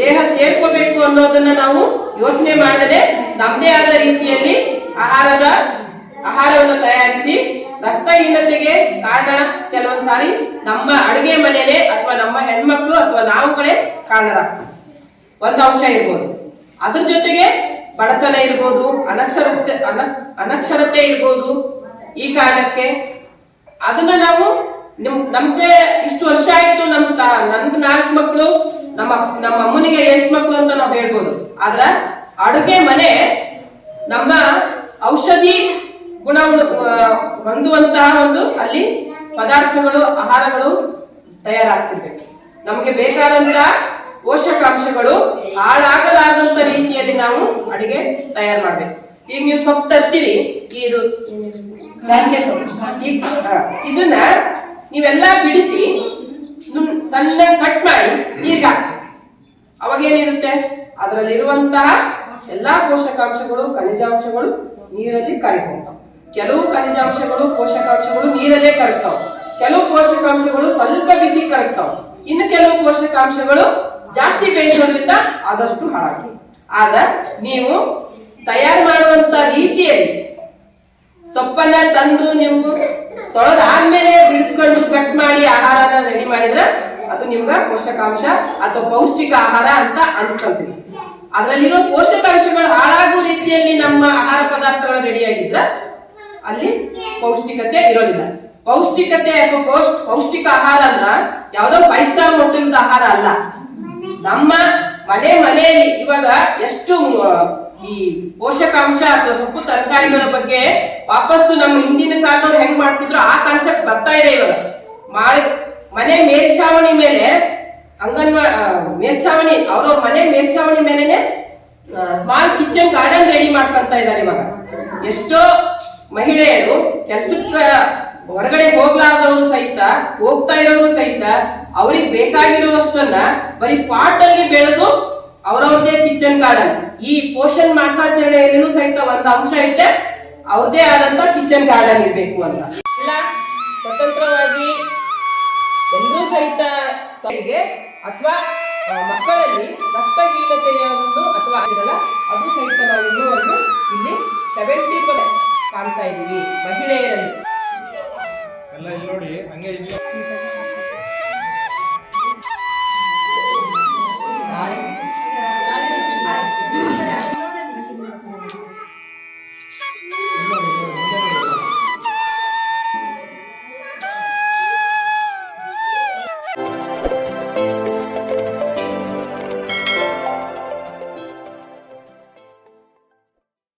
ದೇಹ ಸೇರ್ಕೋಬೇಕು ಅನ್ನೋದನ್ನ ನಾವು ಯೋಚನೆ ಮಾಡಿದರೆ ನಮ್ಮದೇ ಆದ ರೀತಿಯಲ್ಲಿ ಆಹಾರದ ಆಹಾರವನ್ನು ತಯಾರಿಸಿ ರಕ್ತಹೀನತೆಗೆ ಕಾರಣ. ಕೆಲವೊಂದ್ ಸಾರಿ ನಮ್ಮ ಅಡುಗೆ ಮನೆಯಲ್ಲೇ ಅಥವಾ ನಮ್ಮ ಹೆಣ್ಮಕ್ಳು ಅಥವಾ ನಾವುಗಳೇ ಕಾರಣರಾಗ್ತೀವಿ ಒಂದು ಅಂಶ ಇರ್ಬೋದು. ಅದ್ರ ಜೊತೆಗೆ ಬಡತನ ಇರ್ಬೋದು, ಅನಕ್ಷರಸ್ಥೆ, ಅನ, ಅನಕ್ಷರತೆ ಇರ್ಬೋದು ಈ ಕಾರಣಕ್ಕೆ. ಅದನ್ನ ನಾವು ನಿಮ್, ನಮ್ಗೆ ಇಷ್ಟು ವರ್ಷ ಆಯ್ತು ನಮ್ ತಾ ನನ್ಗೆ ನಾಲ್ಕು ಮಕ್ಕಳು ನಮ್ಮ ನಮ್ಮ ಅಮ್ಮನಿಗೆ ಎಂಟು ಮಕ್ಕಳು ಅಂತ ನಾವು ಹೇಳ್ಬೋದು. ಆದ್ರ ಅಡುಗೆ ಮನೆ ನಮ್ಮ ಔಷಧಿ ಗುಣ ಹೊಂದುವಂತಹ ಒಂದು ಅಲ್ಲಿ ಪದಾರ್ಥಗಳು ಆಹಾರಗಳು ತಯಾರಾಗ್ತಿರ್ಬೇಕು ನಮಗೆ ಬೇಕಾದಂತಹ ಪೋಷಕಾಂಶಗಳು ಹಾಳಾಗಲಾದಂತ ರೀತಿಯಲ್ಲಿ ನಾವು ಅಡಿಗೆ ತಯಾರು ಮಾಡ್ಬೇಕು. ಈಗ ನೀವು ಸೊಪ್ಪು ತರ್ತೀರಿ ಇದು ಇದನ್ನ ನೀವೆಲ್ಲ ಬಿಡಿಸಿ ಸಣ್ಣ ಕಟ್ ಮಾಡಿ ನೀರ್ಗೆ ಹಾಕ್ತೀವಿ. ಅವಾಗ ಏನಿರುತ್ತೆ ಅದರಲ್ಲಿರುವಂತಹ ಎಲ್ಲಾ ಪೋಷಕಾಂಶಗಳು, ಖನಿಜಾಂಶಗಳು ನೀರಲ್ಲಿ ಕರಿಕೊಂಡವು ಕೆಲವು ಖನಿಜಾಂಶಗಳು, ಪೋಷಕಾಂಶಗಳು ನೀರಲ್ಲೇ ಕರಗ್ತಾವ. ಕೆಲವು ಪೋಷಕಾಂಶಗಳು ಸ್ವಲ್ಪ ಬಿಸಿ ಕರಗ್ತಾವ. ಇನ್ನು ಕೆಲವು ಪೋಷಕಾಂಶಗಳು ಜಾಸ್ತಿ ಬೇಯಿಸೋದ್ರಿಂದ ಆದಷ್ಟು ಹಾಳಾಗಿ. ಆಗ ನೀವು ತಯಾರು ಮಾಡುವಂತ ರೀತಿಯಲ್ಲಿ ಸೊಪ್ಪನ್ನ ತಂದು ನೀವು ತೊಳೆದಾದ್ಮೇಲೆ ಬಿಡಿಸ್ಕೊಂಡು ಕಟ್ ಮಾಡಿ ಆಹಾರನ ರೆಡಿ ಮಾಡಿದ್ರೆ ಅದು ನಿಮ್ಗ ಪೋಷಕಾಂಶ ಅಥವಾ ಪೌಷ್ಟಿಕ ಆಹಾರ ಅಂತ ಅನ್ಸ್ಕೊಂತೀವಿ ಅದರಲ್ಲಿರೋ ಪೋಷಕಾಂಶಗಳು ಹಾಳಾಗುವ ರೀತಿಯಲ್ಲಿ ನಮ್ಮ ಆಹಾರ ಪದಾರ್ಥಗಳು ರೆಡಿಯಾಗಿದ್ರ ಅಲ್ಲಿ ಪೌಷ್ಟಿಕತೆ ಇರೋದಿಲ್ಲ. ಪೌಷ್ಟಿಕತೆ ಅಥವಾ ಪೌಷ್ ಪೌಷ್ಟಿಕ ಆಹಾರ ಅಂದ್ರ ಯಾವ್ದೋ ಫೈವ್ ಸ್ಟಾರ್ ಹೋಟೆಲ್ ಆಹಾರ ಅಲ್ಲ. ನಮ್ಮ ಮನೆ ಮನೆಯಲ್ಲಿ ಇವಾಗ ಎಷ್ಟು ಈ ಪೋಷಕಾಂಶ ಅಥವಾ ಸೊಪ್ಪು ತರಕಾರಿಗಳ ಬಗ್ಗೆ ವಾಪಸ್ಸು ನಮ್ಮ ಹಿಂದಿನ ಕಾಲದವ್ರು ಹೆಂಗ್ ಮಾಡ್ತಿದ್ರು ಆ ಕಾನ್ಸೆಪ್ಟ್ ಬರ್ತಾ ಇದೆ ಇವಾಗ. ಮಾಡಿ ಮನೆ ಮೇಲ್ಛಾವಣಿ ಮೇಲೆ ಅಂಗನವಾಡಿ ಮೇಲ್ಛಾವಣಿ, ಅವ್ರವ್ರ ಮನೆ ಮೇಲ್ಛಾವಣಿ ಮೇಲೆನೆ ಸ್ಮಾಲ್ ಕಿಚನ್ ಗಾರ್ಡನ್ ರೆಡಿ ಮಾಡ್ಕೊಂತ ಇದ್ದಾರೆ ಇವಾಗ. ಎಷ್ಟೋ ಮಹಿಳೆಯರು ಕೆಲ್ಸಕ್ಕ ಹೊರಗಡೆ ಹೋಗ್ಲಾರ್ದವ್ರು ಸಹಿತ, ಹೋಗ್ತಾ ಇರೋರು ಸಹಿತ ಅವ್ರಿಗೆ ಬೇಕಾಗಿರುವಷ್ಟನ್ನ ಬರೀ ಪಾಟ್ ಅಲ್ಲಿ ಬೆಳೆದು ಅವ್ರವ್ರದೇ ಕಿಚನ್ ಗಾರ್ಡನ್ ಈ ಪೋಷನ್ ಮಾಸಾಚರಣೆಯಲ್ಲಿನೂ ಸಹಿತ ಒಂದು ಅಂಶ ಐತೆ ಅವ್ರದೇ ಆದಂತ ಕಿಚನ್ ಗಾರ್ಡನ್ ಇರ್ಬೇಕು ಅಂತ. ಎಲ್ಲ ಸ್ವತಂತ್ರವಾಗಿ ಎಲ್ಲರೂ ಸಹಿತ ಅಥವಾ ಮಕ್ಕಳಲ್ಲಿ ರಕ್ತಹೀನತೆಯ ಒಂದು ಅಥವಾ ಇರಲ್ಲ ಅದು ಸಹಿತ ನಾವು ಇನ್ನೂ ಒಂದು ಇಲ್ಲಿ ಸೆವೆಂಟಿ ಪರ್ಸೆಂಟ್ ಕಾಣ್ತಾ ಇದ್ದೀವಿ ಮಹಿಳೆಯರಲ್ಲಿ. ಎಲ್ಲ ನೋಡಿ, ಹಂಗೆ